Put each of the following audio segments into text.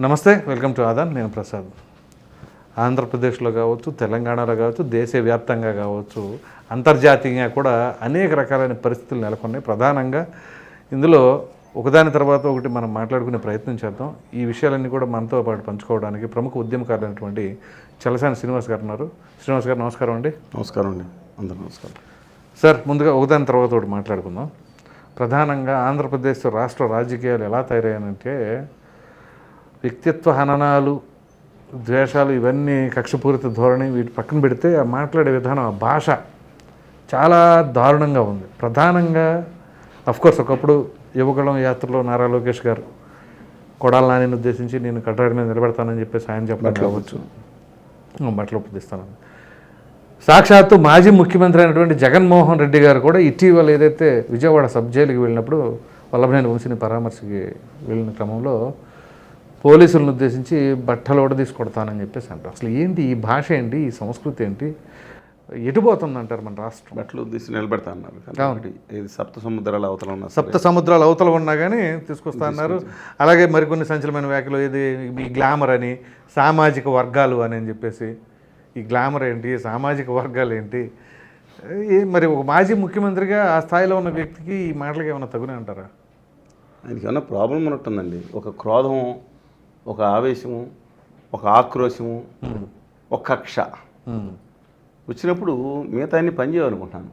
నమస్తే welcome to Aadan నేను ప్రసాద్. ఆంధ్రప్రదేశ్లో కావచ్చు తెలంగాణలో కావచ్చు దేశవ్యాప్తంగా కావచ్చు అంతర్జాతీయంగా కూడా అనేక రకాలైన పరిస్థితులు నెలకొన్నాయి. ప్రధానంగా ఇందులో ఒకదాని తర్వాత ఒకటి మనం మాట్లాడుకునే ప్రయత్నం చేద్దాం. ఈ విషయాలన్నీ కూడా మనతో పాటు పంచుకోవడానికి ప్రముఖ ఉద్యమకారులైనటువంటి చలసాని శ్రీనివాస్ గారు ఉన్నారు. శ్రీనివాస్ గారు నమస్కారం అండి. నమస్కారం అండి. అందరూ నమస్కారం. సార్ ముందుగా ఒకదాని తర్వాత ఒకటి మాట్లాడుకుందాం. ప్రధానంగా ఆంధ్రప్రదేశ్ రాష్ట్ర రాజకీయాలు ఎలా తయారయ్యాయంటే వ్యక్తిత్వ హననాలు ద్వేషాలు ఇవన్నీ కక్షపూరిత ధోరణి వీటి పక్కన పెడితే ఆ మాట్లాడే విధానం ఆ భాష చాలా దారుణంగా ఉంది. ప్రధానంగా కోర్స్ ఒకప్పుడు యువకులం యాత్రలో నారా లోకేష్ గారు కొడాల నానిని ఉద్దేశించి నేను కట్టడి మీద నిలబెడతానని చెప్పేసి ఆయన చెప్పడం కావచ్చు బట్టలు ఉపదిస్తాను సాక్షాత్తు మాజీ ముఖ్యమంత్రి అయినటువంటి జగన్మోహన్ రెడ్డి గారు కూడా ఇటీవల ఏదైతే విజయవాడ సబ్ జైలుకి వెళ్ళినప్పుడు వల్లభనేని వంశీని పరామర్శకి వెళ్ళిన క్రమంలో పోలీసులను ఉద్దేశించి బట్టలు కూడా తీసుకొడతానని చెప్పేసి అంటారు. అసలు ఏంటి ఈ భాష ఏంటి ఈ సంస్కృతి ఏంటి? ఎటుపోతుంది అంటారు మన రాష్ట్రం? బట్టలు తీసి నిలబెడతా అన్నారు. ఇది సప్త సముద్రాల అవతల ఉన్న సప్త సముద్రాలు అవతల ఉన్నా కానీ తీసుకొస్తా అన్నారు. అలాగే మరికొన్ని సంచలమైన వ్యాఖ్యలు ఇది ఈ గ్లామర్ అని సామాజిక వర్గాలు అని అని చెప్పేసి. ఈ గ్లామర్ ఏంటి సామాజిక వర్గాలు ఏంటి? మరి ఒక మాజీ ముఖ్యమంత్రిగా ఆ స్థాయిలో ఉన్న వ్యక్తికి ఈ మాటలకి ఏమైనా తగునే అంటారా? ఆయనకి ఏమన్నా ప్రాబ్లం ఉన్నట్టుందండి. ఒక క్రోధం ఒక ఆవేశము ఒక ఆక్రోశము ఒక కక్ష. వచ్చినప్పుడు మిగతా అన్ని పనిచేయాలనుకుంటున్నాను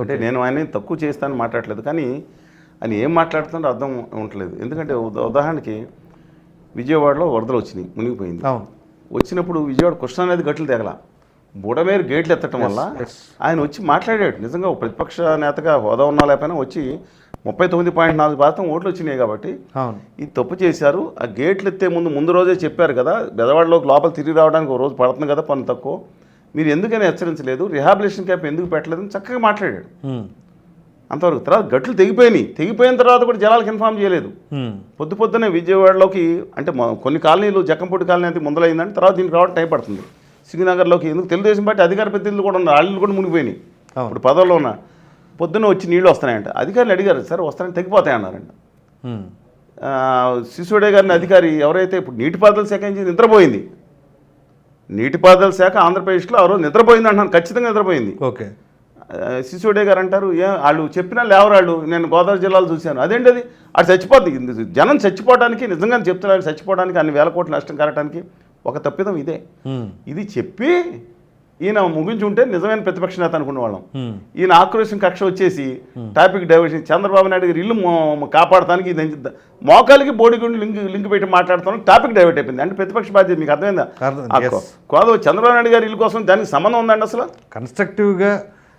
అంటే నేను ఆయన తక్కువ చేస్తానని మాట్లాడలేదు కానీ ఆయన ఏం మాట్లాడుతున్నాడో అర్థం ఉండలేదు. ఎందుకంటే ఉదా- ఉదాహరణకి విజయవాడలో వరదలు వచ్చినాయి మునిగిపోయింది. వచ్చినప్పుడు విజయవాడ కృష్ణానది గట్లు తెగల. బుడమేరు గేట్లు ఎత్తటం వల్ల. ఆయన వచ్చి మాట్లాడాడు. నిజంగా ప్రతిపక్ష నేతగా హోదా ఉన్నా లేకపోయినా వచ్చి ముప్పై తొమ్మిది పాయింట్ నాలుగు శాతం ఓట్లు వచ్చినాయి కాబట్టి ఇది తప్పు చేశారు. ఆ గేట్లు ఎత్తే ముందు ముందు రోజే చెప్పారు కదా బెదవాడలోకి లోపల తిరిగి రావడానికి ఒక రోజు పడుతుంది కదా పన్ను తక్కువ. మీరు ఎందుకని హెచ్చరించలేదు? రిహాబిలేషన్ క్యాంప్ ఎందుకు పెట్టలేదని చక్కగా మాట్లాడాడు. అంతవరకు తర్వాత గట్లు తెగిపోయినాయి. తెగిపోయిన తర్వాత కూడా జనాలకు ఇన్ఫామ్ చేయలేదు. పొద్దు పొద్దునే విజయవాడలోకి అంటే కొన్ని కాలనీలు జక్కంపూడి కాలనీ అయితే ముందలైందంటే తర్వాత దీనికి రావడం టైం పడుతుంది. సింగనగర్లోకి ఎందుకు తెలుగుదేశం పార్టీ అధికార ప్రతినిధులు కూడా ఉన్నారు. వాళ్ళు కూడా మునిగిపోయినాయి. ఇప్పుడు పదవుల్లో ఉన్న పొద్దున్న వచ్చి నీళ్ళు వస్తున్నాయంట. అధికారులు అడిగారు సార్ వస్తాయని తెగిపోతాయి అన్నారంట. సిసోడే గారిని అధికారి ఎవరైతే ఇప్పుడు నీటిపారుదల శాఖ నుంచి నిద్రపోయింది. నీటిపారుదల శాఖ ఆంధ్రప్రదేశ్లో ఆ రోజు నిద్రపోయింది అంటున్నాను ఖచ్చితంగా నిద్రపోయింది. ఓకే. సిసోడే గారు అంటారు ఏ వాళ్ళు చెప్పినా లేవరాళ్ళు నేను గోదావరి జిల్లాలో చూశాను. అదేంటి అది అది చచ్చిపోద్ది. ఇది జనం చచ్చిపోవడానికి నిజంగా చెప్తున్నారు చచ్చిపోవడానికి అన్ని వేల కోట్ల నష్టం కలగడానికి ఒక తప్పిదం ఇదే. ఇది చెప్పి ఈయన ముగించుంటే నిజమైన ప్రతిపక్ష నేత అనుకునే వాళ్ళం. ఈయన ఆక్రోశం కక్ష వచ్చేసి టాపిక్ డైవర్షన్ చంద్రబాబు నాయుడు గారి ఇల్లు కాపాడటానికి ఇది మోకాలికి బోడిగుండి లింక్ లింక్ పెట్టి మాట్లాడుతాను టాపిక్ డైవర్ట్ అయిపోయింది. అంటే ప్రతిపక్ష బాధ్యత మీకు అర్థమైందా? కోదో చంద్రబాబు నాయుడు గారి ఇల్లు కోసం దానికి సంబంధం ఉందండి అసలు? కన్స్ట్రక్టివ్గా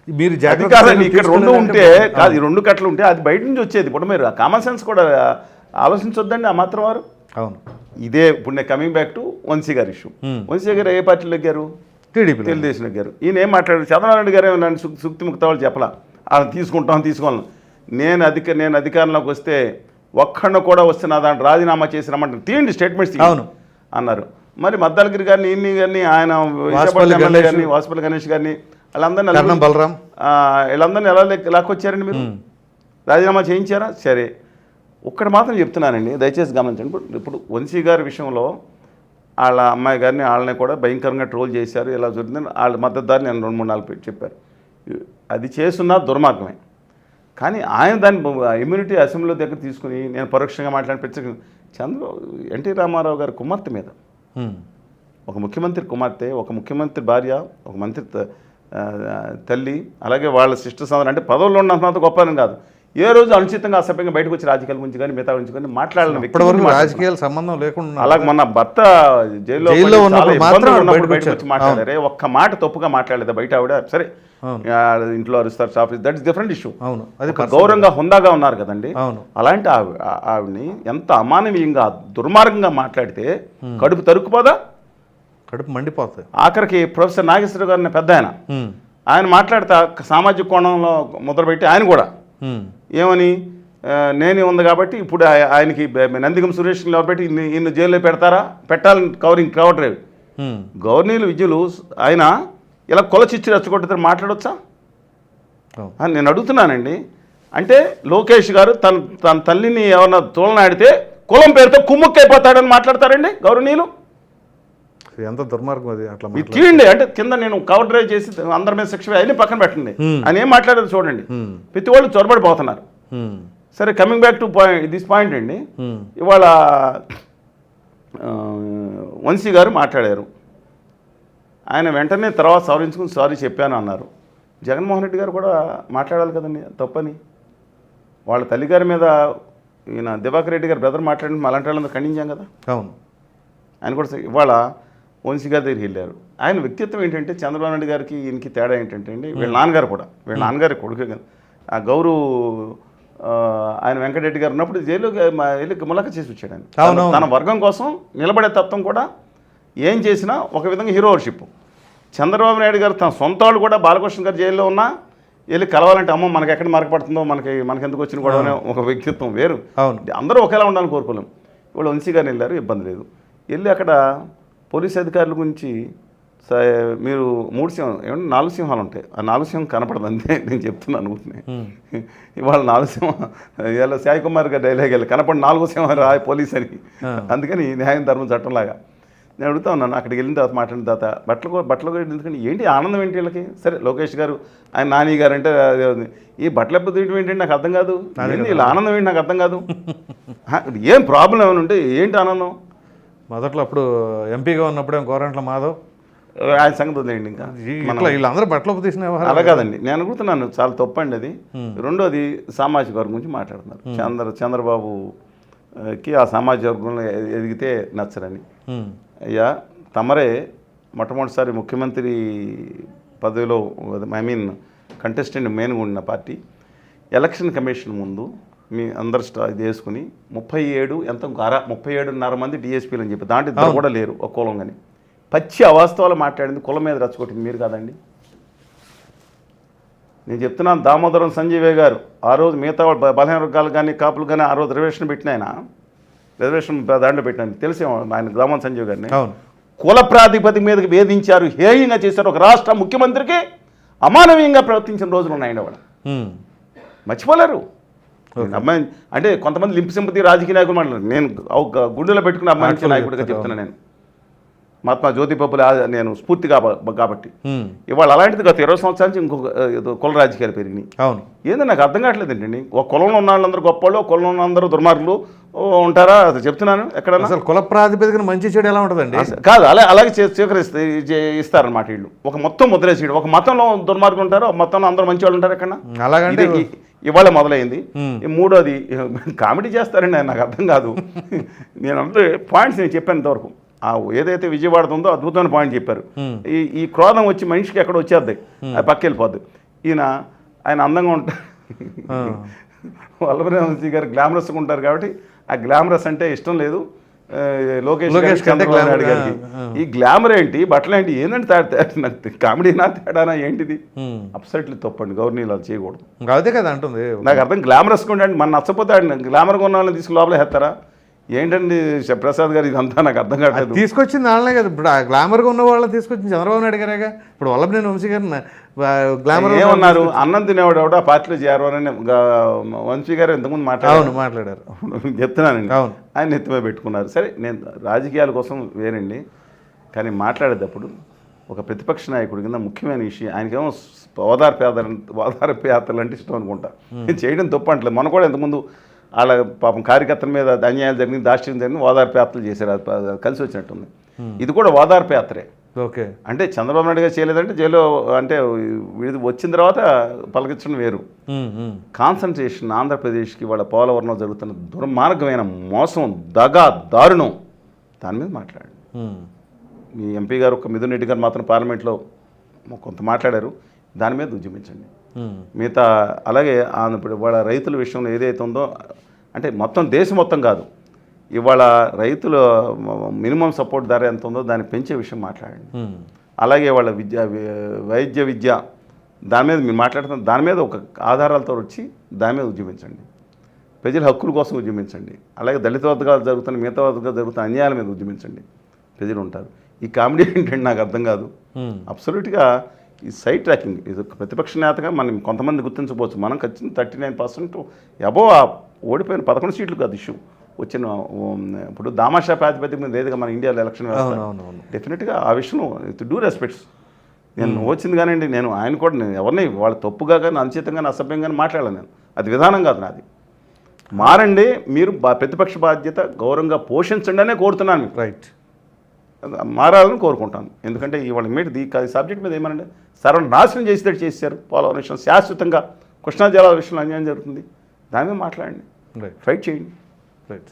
మీరు కాదండి ఇక్కడ రెండు ఉంటే కాదు ఈ రెండు కట్టలు ఉంటే అది బయట నుంచి వచ్చేది. ఇప్పుడు మీరు కామన్ సెన్స్ కూడా ఆలోచించొద్దండి ఆ మాత్రం వారు. అవును. ఇదే ఇప్పుడు నేను కమింగ్ బ్యాక్ టు వంశీ గారి ఇష్యూ. వంశీ గారు ఏ పార్టీలో ఎగ్గారు టీడీపీ తెలుగుదేశం ఎగ్గారు ఈయన ఏం మాట్లాడారు చంద్రబాబు గారు నన్ను సుక్తి ముక్తావాళ్ళు చెప్పలా. అలా తీసుకుంటాం తీసుకోవాలి నేను అధిక నేను అధికారంలోకి వస్తే ఒక్కడిని కూడా వస్తే నా దాంట్లో రాజీనామా చేసి రమ్మంటారు. తీయండి స్టేట్మెంట్స్ అవును. అన్నారు. మరి మద్దాలగిరి గారిని ఇన్ని గారిని ఆయన. గారిని వాసుపల్లి గణేష్ గారిని వాళ్ళందరినీ బలరాం. వీళ్ళందరినీ ఎలా లెక్క- లాక్కొచ్చారండి మీరు? రాజీనామా చేయించారా? సరే. ఒక్కటి మాత్రం చెప్తున్నానండి దయచేసి గమనించండి. ఇప్పుడు ఇప్పుడు వంశీ గారి విషయంలో వాళ్ళ అమ్మాయి గారిని వాళ్ళని కూడా భయంకరంగా ట్రోల్ చేశారు. ఇలా జరిగిందని వాళ్ళ మద్దతుదారు నేను రెండు మూడు నాలుగు చెప్పారు. అది చేస్తున్న దుర్మార్గమే. కానీ ఆయన దాన్ని ఇమ్యూనిటీ అసెంబ్లీ దగ్గర తీసుకుని నేను పరోక్షంగా మాట్లాడిన ప్రత్యేక చంద్ర ఎన్టీ రామారావు గారి కుమార్తె మీద. ఒక ముఖ్యమంత్రి కుమార్తె ఒక ముఖ్యమంత్రి భార్య ఒక మంత్రి తల్లి అలాగే వాళ్ళ సిస్టర్స్ అందరూ అంటే పదవుల్లో ఉన్నంత గొప్పని కాదు. ఏ రోజు అనుచితంగా అసభ్యంగా బయటకు వచ్చి రాజకీయాల గురించి కానీ మిగతా గురించి కానీ మాట్లాడిన. రాజకీయాల సంబంధం లేకుండా అలాగే మొన్న భర్త జైల్లో ఉన్నప్పుడు బయటకు వచ్చి. మాట్లాడారే. ఒక్క మాట తప్పుగా మాట్లాడలేదు? బయట ఆవిడ సరే ఇంట్లో అరుస్తారు office that is different issue. అవును. అది గౌరవంగా హుందాగా ఉన్నారు కదండి. అవును. అలాంటి ఆవిడని ఎంత అమానవీయంగా దుర్మార్గంగా మాట్లాడితే కడుపు తరుక్కుపోదా? కడుపు మండిపోతాయి. ఆఖరికి ప్రొఫెసర్ నాగేశ్వర గారిని పెద్ద ఆయన. ఆయన మాట్లాడతా సామాజిక కోణంలో మొదలుపెట్టి ఆయన కూడా. ఏమని? నేనే ఉంది కాబట్టి ఇప్పుడు ఆయ- ఆయనకి నందిగం సురేష్ పెట్టి ఇన్ని జైల్లో పెడతారా? పెట్టాలని కవరింగ్ కవర్ ఉమ్. గవర్నీలు విద్యులు ఆయన ఇలా కొలచిచ్చి రెచ్చగొట్టుతారు మాట్లాడొచ్చా? నేను అడుగుతున్నానండి. అంటే లోకేష్ గారు తన తన తల్లిని ఎవరన్నా తోలనాడితే కులం పేరుతో కుమ్ముక్కైపోతాడని మాట్లాడతారండి గౌరవనీయులు ఎంత దుర్మార్గం అది అట్లా తీయండి అంటే కింద నేను కవర్ డ్రైవ్ చేసి అందరి మీద శిక్ష అన్ని పక్కన పెట్టండి. ఆయన ఏం మాట్లాడారు చూడండి. ప్రతి వాళ్ళు చొరబడిపోతున్నారు. సరే coming back to point this point అండి. ఇవాళ వంశీ గారు మాట్లాడారు. ఆయన వెంటనే తర్వాత సవరించుకుని సారీ చెప్పాను అన్నారు. జగన్మోహన్ రెడ్డి గారు కూడా మాట్లాడాలి కదండి తప్పని. వాళ్ళ తల్లిగారి మీద ఈయన దివాకర్ రెడ్డి గారు బ్రదర్ మాట్లాడిన అలాంటి వాళ్ళందరూ ఖండించాం కదా. అవును. ఆయన కూడా ఇవాళ వంశీ గారి దగ్గరికి వెళ్ళారు. ఆయన వ్యక్తిత్వం ఏంటంటే చంద్రబాబు నాయుడు గారికి ఈయనకి తేడా ఏంటంటే అండి వీళ్ళ నాన్నగారు కూడా వీళ్ళ నాన్నగారి కొడుకు కదా. ఆ గౌరు ఆ, ఆయన వెంకటరెడ్డి గారు ఉన్నప్పుడు జైలు వెళ్ళి ములక చేసి వచ్చాడు ఆయన. తన- వర్గం కోసం నిలబడే తత్వం కూడా ఏం చేసినా ఒక విధంగా హీరో వర్షిప్ చంద్రబాబు నాయుడు గారు తన సొంత వాళ్ళు కూడా బాలకృష్ణ గారు జైల్లో ఉన్నా వెళ్ళి కలవాలంటే అమ్మ మనకి ఎక్కడ మరకపడుతుందో మనకి మనకి ఎందుకు వచ్చిన కూడా ఒక వ్యక్తిత్వం వేరు. అందరూ ఒకేలా ఉండాలని కోరుకోలేం. వాళ్ళు వంశీ గారిని వెళ్ళారు ఇబ్బంది లేదు. వెళ్ళి అక్కడ పోలీస్ అధికారుల గురించి మీరు మూడు సింహం ఏమంటే నాలుగు సింహాలు ఉంటాయి. ఆ నాలుగు సింహం కనపడదు అంతే. నేను చెప్తున్నాను ఊరినే. ఇవాళ నాలుగు సింహం ఇవాళ సాయి కుమార్ గారి డైలాగ్ వెళ్ళి కనపడి నాలుగు సింహం రా పోలీస్ అని. అందుకని న్యాయం ధర్మం చట్టంలాగా నేను అడుగుతా ఉన్నాను. అక్కడికి వెళ్ళిన తర్వాత మాట్లాడిన తర్వాత బట్టలు బట్టలు ఎందుకంటే ఏంటి ఆనందం ఏంటి వీళ్ళకి? సరే లోకేష్ గారు ఆయన నాని గారు అంటే. ఈ బట్టల ఎప్పుడు ఏంటి నాకు అర్థం కాదు. వీళ్ళ ఆనందం ఏంటి నాకు అర్థం కాదు? ఏం ప్రాబ్లం ఏమైనా ఉంటే ఏంటి ఆనందం? మొదట్లో అప్పుడు ఎంపీగా ఉన్నప్పుడే గోరంట్ల మాధవ్. ఆయన సంగతి వదిలేయండి ఇంకా. వీళ్ళందరూ బట్టలు తీసిన అలా కాదండి. నేను అనుకుంటున్నాను చాలా తప్పండి అది. రెండోది సామాజిక వర్గం గురించి మాట్లాడుతున్నారు. చంద్ర చంద్రబాబు ఆ, కి ఆ సామాజిక వర్గంలో ఎదిగితే నచ్చరని. అయ్యా తమరే మొట్టమొదటిసారి ముఖ్యమంత్రి పదవిలో ఐ మీన్ కంటెస్టెంట్ మెయిన్గా ఉన్న పార్టీ. ఎలక్షన్ కమిషన్ ముందు మీ అందరు స్టా ఇది వేసుకుని ముప్పై ఏడు ఎంత? అర ముప్పై ఏడున్నర మంది డిఎస్పీలు అని చెప్పి. దాంట్లో ఇద్దరు కూడా లేరు ఒక కులం కానీ పచ్చి అవాస్తవాలు మాట్లాడింది కులం మీద రచ్చగొట్టింది. మీరు కాదండి. నేను చెప్తున్నాను దామోదరం సంజీవయ్య గారు. ఆ రోజు మిగతా వాళ్ళు బలహీన వర్గాలు కానీ కాపులు కానీ ఆ రోజు రిజర్వేషన్ పెట్టిన ఆయన. రిజర్వేషన్ దాంట్లో పెట్టినాను తెలిసే ఆయన దామోదరం సంజీవ్ గారిని. కుల ప్రాతిపదిక మీదకి వేధించారు హేయంగా చేశారు. ఒక రాష్ట్ర ముఖ్యమంత్రికి అమానవీయంగా ప్రవర్తించిన రోజులు ఉన్నాయండి ఉమ్, మర్చిపోలేరు. అమ్మాయి అంటే కొంతమంది లింపి సింపతి రాజకీయ నాయకులు మాట్లాడారు. నేను ఒక గుండెలో పెట్టుకున్న అమ్మాయి నాయకుడిగా చెప్తున్నాను నేను. మహాత్మా జ్యోతిబాబుల నేను స్ఫూర్తి కాబ- కాబట్టి. ఇవాళ అలాంటిది గత ఇరవై సంవత్సరాల నుంచి ఇంకొక కుల రాజకీయాలు పెరిగినాయి. అవును. ఏందో నాకు అర్థం కావట్లేదు ఏంటండి? ఒక కులంలో ఉన్న వాళ్ళందరూ గొప్పవాళ్ళు కులంలో ఉన్న అందరూ దుర్మార్గులు ఉంటారా? అది చెప్తున్నాను ఎక్కడన్నా? అసలు కుల ప్రాతిపదికన మంచి చెడు ఎలా ఉంటుందండి? కాదు అలా అలాగే స్వీకరిస్తే ఇస్తారన్నమాట వీళ్ళు. ఒక మొత్తం ముద్రేసి ఒక మతంలో దుర్మార్గులు ఉంటారు ఒక మతంలో అందరూ మంచి వాళ్ళు ఉంటారు ఎక్కడ అలాగంటే ఇవాళ మొదలైంది. ఈ మూడోది కామెడీ చేస్తారండి ఆయన నాకు అర్థం కాదు. నేను అంటే పాయింట్స్ నేను చెప్పాను ఇంతవరకు. ఆ ఏదైతే విజయవాడ ఉందో అద్భుతమైన పాయింట్ చెప్పారు. ఈ ఈ క్రోధం వచ్చి మనిషికి ఎక్కడ వచ్చేద్ది. అది పక్క వెళ్ళిపోద్ది. ఈయన ఆయన అందంగా ఉంటారు ఆ, వల్లభరామ వంశీ గారు గ్లామరస్గా ఉంటారు కాబట్టి ఆ గ్లామరస్ అంటే ఇష్టం లేదు. లోకేష్ లోకేష్ చంద్రబాబు నాయుడు glamour, గారికి. ఈ గ్లామర్ ఏంటి? బట్టలు ఏంటి? ఏంటంటే తేడా కామెడీనా తేడానా ఏంటిది. అప్సెట్లీ తప్పండి గవర్నీలు అది చేయకూడదు. అదే కదా అంటుంది. నాకు అర్థం గ్లామరస్గా ఉండండి. మన నచ్చపోతే గ్లామర్గా ఉన్న వాళ్ళని తీసుకు లోపల వేస్తారా? ఏంటండి ప్రసాద్ గారు ఇదంతా నాకు అర్థం కావట్లేదు. తీసుకొచ్చింది వాళ్ళనే కదా. ఇప్పుడు ఆ గ్లామర్గా ఉన్న వాళ్ళని తీసుకొచ్చింది చంద్రబాబు నాయుడు గారేగా? ఇప్పుడు వల్లభనేని వంశీ గారిని గ్లామర్ ఏమన్నారు? అన్నం తినేవాడు ఎవడో ఆ పార్టీలో చేరవరని వంశీ గారు ఇంతకుముందు మాట్లాడారు. మాట్లాడారు. చెప్తున్నానండి. అవును. ఆయన నెత్తిమే పెట్టుకున్నారు. సరే నేను రాజకీయాల కోసం వేరండి కానీ మాట్లాడేటప్పుడు ఒక ప్రతిపక్ష నాయకుడి కింద ముఖ్యమైన విషయం ఆయనకేమో ఓదార్పు యాత్ర ఓదార్పు యాత్రలు అంటే ఇష్టం అనుకుంటా. నేను చేయడం తప్పు అంటలేదు. మన కూడా ఇంతకుముందు వాళ్ళ పాపం కార్యకర్తల మీద అన్యాయాలు జరిగింది దాష్ట్యం జరిగింది ఓదార్పు యాత్రలు చేశారు. కలిసి వచ్చినట్టుంది. ఇది కూడా ఓదార్పు యాత్రే. ఓకే. అంటే చంద్రబాబు నాయుడు గారు చేయలేదంటే జైలు అంటే ఇది వచ్చిన తర్వాత పలకించడం వేరు. ఉమ్, ఉమ్. కాన్సన్ట్రేషన్ ఆంధ్రప్రదేశ్కి వాళ్ళ పోలవరంలో జరుగుతున్న దుర్మార్గమైన మోసం దగా దారుణం దాని మీద మాట్లాడండి. మీ ఎంపీ గారు ఒక మిథున్ రెడ్డి గారు మాత్రం పార్లమెంట్లో కొంత మాట్లాడారు. దాని మీద ఉద్యమించండి. మిగతా అలాగే ఇప్పుడు వాళ్ళ రైతుల విషయంలో ఏదైతే ఉందో అంటే మొత్తం దేశం మొత్తం కాదు. ఇవాళ రైతుల మినిమం సపోర్ట్ ధర ఎంత ఉందో దాన్ని పెంచే విషయం మాట్లాడండి. అలాగే వాళ్ళ విద్య వైద్య విద్య దాని మీద మీరు మాట్లాడుతున్న దాని మీద ఒక ఆధారాలతో వచ్చి దాని మీద ఉద్యమించండి. ప్రజల హక్కుల కోసం ఉద్యమించండి. అలాగే దళిత వర్గాలు జరుగుతున్న మిగతా వర్గాలు జరుగుతున్న అన్యాయాల మీద ఉద్యమించండి. ప్రజలు ఉంటారు. ఈ కామెడీ ఏంటంటే నాకు అర్థం కాదు. అబ్సల్యూట్గా ఈ సైడ్ ట్రాకింగ్ ఇది ప్రతిపక్ష నేతగా మనం కొంతమంది గుర్తించకపోవచ్చు మనం ఖచ్చితంగా థర్టీ నైన్ పర్సెంట్ అబో ఆ ఓడిపోయిన పదకొండు సీట్లు కాదు ఇష్యూ. వచ్చిన ఇప్పుడు దామాషా ప్రాతిపదిక మీద లేదుగా మన ఇండియాలో ఎలక్షన్ డెఫినెట్గా ఆ విషయం డూ రెస్పెక్ట్స్. నేను వచ్చింది కానివ్వండి నేను ఆయన కూడా నేను ఎవరిని వాళ్ళ తప్పుగా కానీ అనుచితంగా కానీ అసభ్యంగా కానీ మాట్లాడాను నేను. అది విధానం కాదు నాది. మారండి మీరు బా- ప్రతిపక్ష బాధ్యత గౌరవంగా పోషించండి అనే కోరుతున్నాను రైట్ మారాలని కోరుకుంటాను. ఎందుకంటే ఇవాళ మీద ఈ సబ్జెక్ట్ మీద ఏమనండి? సర్వనాశనం చేసేటట్టు చేశారు పోలవరం విషయం శాశ్వతంగా కృష్ణా జలాల విషయంలో అన్యాయం జరుగుతుంది. దాని మీద మాట్లాడండి. రైట్ ఫైట్ చేయండి. రైట్